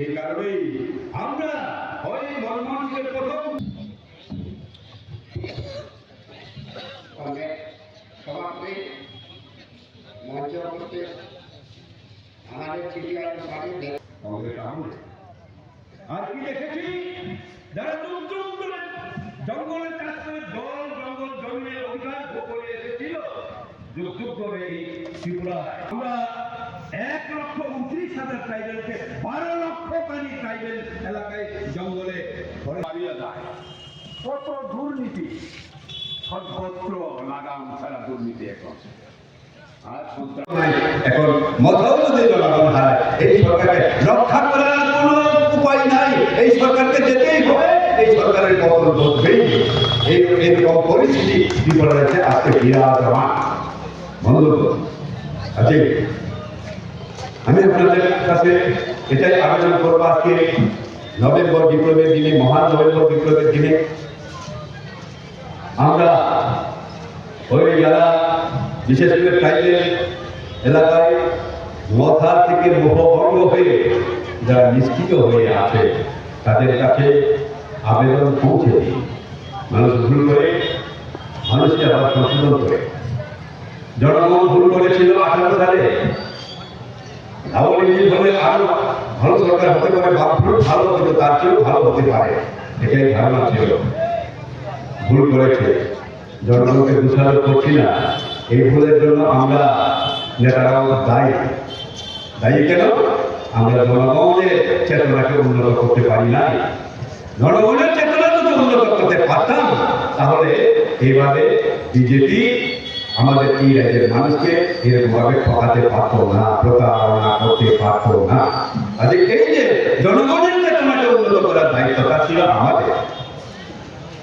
সেই কারণেই আমরা হয় মনমোহনকে প্রথম সভাপতি মঞ্চ করতে আমাদের চিঠিগার বাড়ি আমাদের আমলে আর কি দেখেছি? যারা চাষ করে জল জঙ্গল জন্মে অধিকার ভোগ করে এসেছিল যুগ এই আমরা এক লক্ষ উনত্রিশ হাজার ট্রাইবেলকে বারো লক্ষ কানি ট্রাইবেল এলাকায় জঙ্গলে হারিয়ে যায়। কত দুর্নীতি। সর্বত্র লাগাম ছাড়া দুর্নীতি এখন। পরিস্থিতি আজকে বিরাজমান। বন্ধু আমি আপনাদের কাছে এটাই আবেদন করব আজকে নভেম্বর বিপ্লবের দিনে, মহান নভেম্বর বিপ্লবের দিনে। আমরা ওই যারা বিশেষ করে ট্রাইবেল এলাকায় মথা থেকে মোহভঙ্গ হয়ে যারা নিষ্ঠিত হয়ে আছে, তাদের কাছে আবেদন পৌঁছে দিই। মানুষ ভুল করে, মানুষকে আবার সংশোধন করে। জনগণ ভুল করেছিল আঠারো সালে। ভালো হতে পারে বামফ্রন্ট ভালো কিন্তু তার ভালো হতে পারে। এটাই ধারণা ছিল। ভুল করেছে। জনগণকে দোষারোপ করছি না। এই ভুলের জন্য আমরা নেতারাও দায়ী। দায়ী কেন? আমরা জনগণের চেতনাকে উন্নত করতে পারি না জনগণের চেতনা যদি উন্নত করতে পারতাম, তাহলে এইভাবে বিজেপি আমাদের এই রাজ্যের মানুষকে এরকমভাবে ঠকাতে পারতো না, প্রতারণা করতে পারতো না। আজ এই যে জনগণের চেতনাকে উন্নত করার দায়িত্বটা ছিল আমাদের।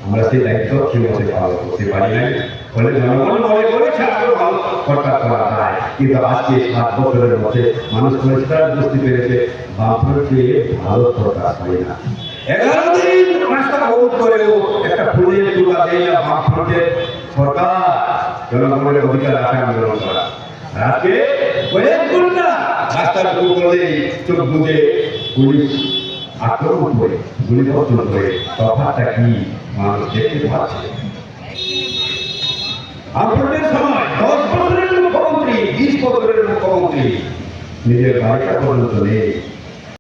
আমরা সেই দায়িত্ব ঠিকমতো পালন করতে পারি নাই। ফলে জনগণ মনে করেছে আরও ভালো সরকার করা যায় কিন্তু আজকে সাত বছরের মধ্যে মানুষ পরিষ্কার বুঝতে পেরেছে বামফ্রন্টকে ভালো সরকার হয় না। এগারো দিন রাস্তা অবরোধ করেও একটা ফুলের দুর্গা দেয় বামফ্রন্টের সরকার। জনগণের অধিকার আছে আন্দোলন করা ঘণ্টা রাস্তার উপর করলেই চোখ বুঝে পুলিশ আক্রমণ করে গুলিবর্ষণ করে। তফাৎটা কি মানুষ দেখতে পাচ্ছে? আন্দোলনের সময় দশ বছরের মুখ্যমন্ত্রী, বিশ বছরের মুখ্যমন্ত্রী। নিজের বাড়িটা পর্যন্ত নেই।